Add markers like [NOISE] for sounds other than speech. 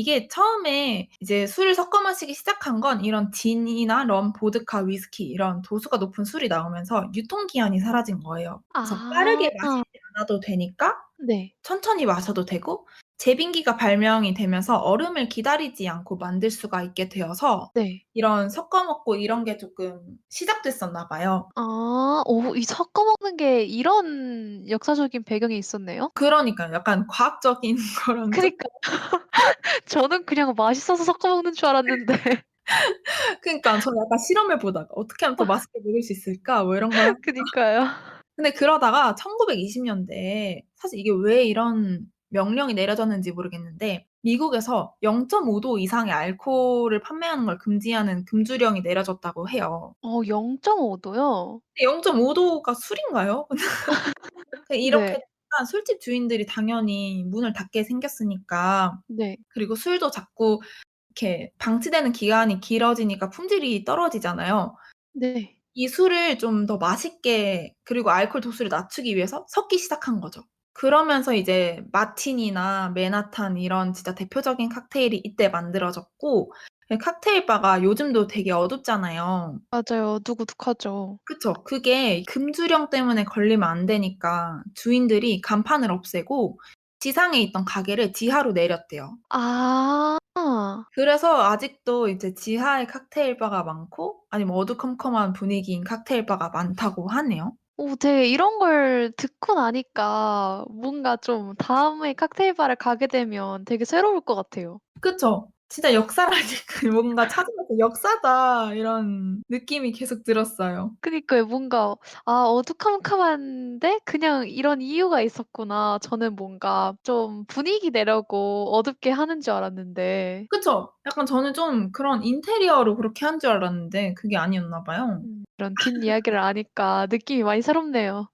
이게 처음에 이제 술을 섞어 마시기 시작한 건 이런 진이나 럼, 보드카, 위스키 이런 도수가 높은 술이 나오면서 유통기한이 사라진 거예요. 그래서 빠르게 아. 마시지 않아도 되니까 네. 천천히 마셔도 되고 제빙기가 발명이 되면서 얼음을 기다리지 않고 만들 수가 있게 되어서 네. 이런 섞어 먹고 이런 게 쪼끔 시작됐었나 봐요. 아. 어이 섞어 먹는 게 이런 역사적인 배경이 있었네요? 그러니까요. 약간 과학적인 [LAUGHS] 그런 쪽 그니까요. [LAUGHS] 저는 그냥 맛있어서 섞어 먹는 줄 알았는데. [LAUGHS] 그니까 저는 약간 실험해 보다가 '어떻게 하면 더 아. 맛있게 먹을 수 있을까?' 뭐 이런 걸 하다가 [LAUGHS] 그니까요. 근데 그러다가 1920 년대에 사실 이게 왜 이런 명령이 내려졌는지 모르겠는데 미국에서 0.5 도 이상의 알코올을 판매하는 걸 금지하는 금주령이 내려졌다고 해요. 어 0.5 도요? 근데 0.5 도가 술인가요? 그 이렇게 네. 되니까 술집 주인들이 당연히 문을 닫게 생겼으니까 네. 그리고 술도 자꾸 이렇게 방치되는 기간이 길어지니까 품질이 떨어지잖아요. 네. 이 술을 좀 더 맛있게 그리고 알코올 도수를 낮추기 위해서 섞기 시작한 거죠. 그러면서 이제 마티니나 맨하탄 이런 진짜 대표적인 칵테일이 이때 만들어졌고 그 칵테일 바가 요즘도 되게 어둡잖아요. 맞아요. 어두고둑하죠. 그쵸. 그게 금주령 때문에 걸리면 안 되니까 주인들이 간판을 없애고 지상에 있던 가게를 지하로 내렸대요. 아. 그래서 아직도 이제 지하에 칵테일 바가 많고 아니면 어두컴컴한 분위기인 칵테일 바가 많다고 하네요. 어 되게 이런 걸 듣고 나니까 뭔가 좀 다음에 칵테일 바를 가게 되면 되게 새로울 것 같아요. 그쵸. 진짜 역사라니까 [LAUGHS] 뭔가 찾으면서 '역사다.' 이런 느낌이 계속 들었어요. 그니까요. 뭔가 '아 어두컴컴한데 그냥 이런 이유가 있었구나.' 저는 뭔가 좀 분위기 내려고 어둡게 하는 줄 알았는데. 그쵸. 약간 저는 좀 그런 인테리어로 그렇게 한 줄 알았는데 그게 아니었나 봐요. 음. 이런 뒷이야기를 아니까 느낌이 많이 새롭네요.